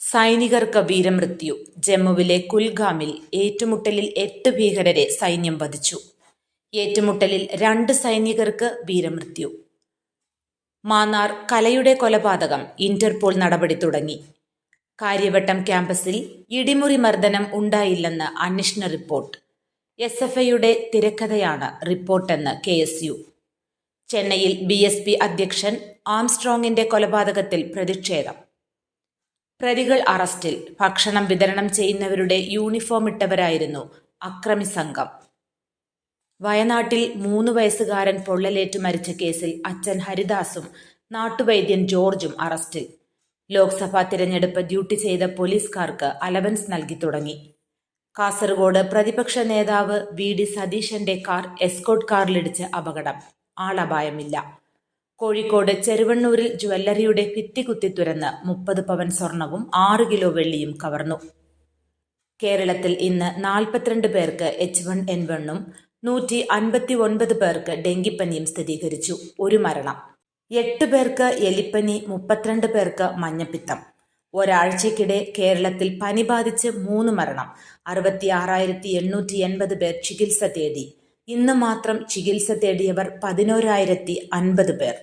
സൈനികർക്ക് വീരമൃത്യു. ജമ്മുവിലെ കുൽഗാമിൽ ഏറ്റുമുട്ടലിൽ എട്ട് ഭീകരരെ സൈന്യം വധിച്ചു. ഏറ്റുമുട്ടലിൽ രണ്ട് സൈനികർക്ക് വീരമൃത്യു. മാന്നാർ കലയുടെ കൊലപാതകം ഇന്റർപോൾ നടപടി തുടങ്ങി. കാര്യവട്ടം ക്യാമ്പസിൽ ഇടിമുറി മർദ്ദനം ഉണ്ടായില്ലെന്ന് അന്വേഷണ റിപ്പോർട്ട്. എസ് എഫ് ഐയുടെ തിരക്കഥയാണ് റിപ്പോർട്ടെന്ന് കെ എസ് യു. ചെന്നൈയിൽ ബി എസ് പി അധ്യക്ഷൻ ആംസ്ട്രോങ്ങിന്റെ കൊലപാതകത്തിൽ പ്രതിഷേധം. പ്രതികൾ അറസ്റ്റിൽ. ഭക്ഷണം വിതരണം ചെയ്യുന്നവരുടെ യൂണിഫോം ഇട്ടവരായിരുന്നു അക്രമി സംഘം. വയനാട്ടിൽ മൂന്ന് വയസ്സുകാരൻ പൊള്ളലേറ്റ് മരിച്ച കേസിൽ അച്ഛൻ ഹരിദാസും നാട്ടുവൈദ്യൻ ജോർജും അറസ്റ്റിൽ. ലോക്സഭാ തിരഞ്ഞെടുപ്പ് ഡ്യൂട്ടി ചെയ്ത പോലീസുകാർക്ക് അലവൻസ് നൽകി തുടങ്ങി. കാസർഗോഡ് പ്രതിപക്ഷ നേതാവ് വി ഡി സതീശന്റെ കാർ എസ്കോട്ട് കാറിലിടിച്ച് അപകടം. ആളപായമില്ല. കോഴിക്കോട് ചെറുവണ്ണൂരിൽ ജ്വല്ലറിയുടെ ഭിത്തി കുത്തി തുരന്ന് മുപ്പത് പവൻ സ്വർണവും ആറ് കിലോ വെള്ളിയും കവർന്നു. കേരളത്തിൽ ഇന്ന് നാൽപ്പത്തിരണ്ട് പേർക്ക് എച്ച് വൺ എൻ വണ്ണും നൂറ്റി അൻപത്തി ഒൻപത് പേർക്ക് ഡെങ്കിപ്പനിയും സ്ഥിരീകരിച്ചു. ഒരു മരണം. എട്ട് പേർക്ക് എലിപ്പനി മുപ്പത്തിരണ്ട് പേർക്ക് മഞ്ഞപ്പിത്തം. ഒരാഴ്ചക്കിടെ കേരളത്തിൽ പനി ബാധിച്ച് മൂന്ന് മരണം. അറുപത്തി ആറായിരത്തി എണ്ണൂറ്റി എൺപത് പേർ ചികിത്സ തേടി. ഇന്ന് മാത്രം ചികിത്സ തേടിയവർ പതിനോരായിരത്തി അൻപത് പേർ.